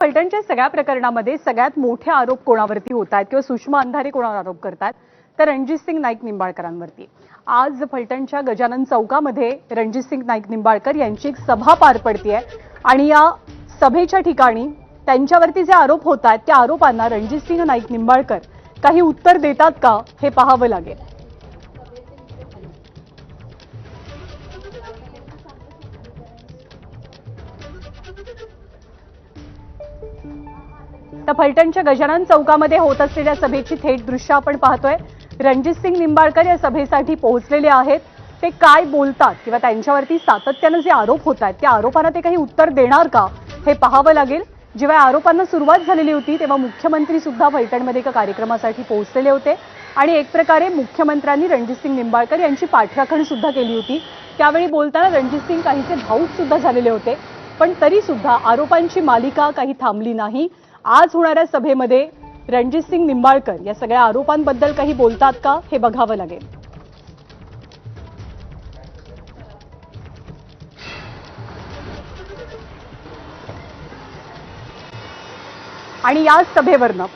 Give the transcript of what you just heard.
फलटणच्या सगळ्या प्रकरणामध्ये सगळ्यात मोठे आरोप कोणावरती होत आहेत किंवा सुषमा अंधारे कोणावर आरोप करतात? तर रणजित सिंग नाईक निंबाळकरांवरती. आज फलटणच्या गजानन चौकामध्ये रणजित सिंग नाईक निंबाळकर यांची एक सभा पार पडतीये आणि या सभेच्या ठिकाणी त्यांच्यावरती जे आरोप होत आहेत त्या आरोपांना रणजित सिंग नाईक निंबाळकर काही उत्तर देतात का हे पाहावं लागेल. तर फलटणच्या गजानन चौकामध्ये होत असलेल्या सभेची थेट दृश्य आपण पाहतोय. रणजित सिंग निंबाळकर या सभेसाठी पोहोचलेले आहेत. ते काय बोलतात किंवा त्यांच्यावरती सातत्यानं जे आरोप होत आहेत त्या आरोपांना ते काही उत्तर देणार का? हे पाहावं लागेल. जेव्हा आरोपांना सुरुवात झालेली होती तेव्हा मुख्यमंत्री सुद्धा फलटणमध्ये एका कार्यक्रमासाठी पोहोचलेले होते. आणि एक प्रकारे मुख्यमंत्र्यांनी रणजित सिंग निंबाळकर यांची पाठराखण सुद्धा केली होती. त्यावेळी बोलताना रणजित सिंग काहीसे भाऊक सुद्धा झालेले होते. पण तरी सुद्धा आरोपांची मालिका काही थांबली नाही. आज होणाऱ्या सभेमध्ये रणजित सिंग निंबाळकर या सगळ्या आरोपांबद्दल काही बोलतात का हे बघावं लागेल. आणि याच सभेवरनं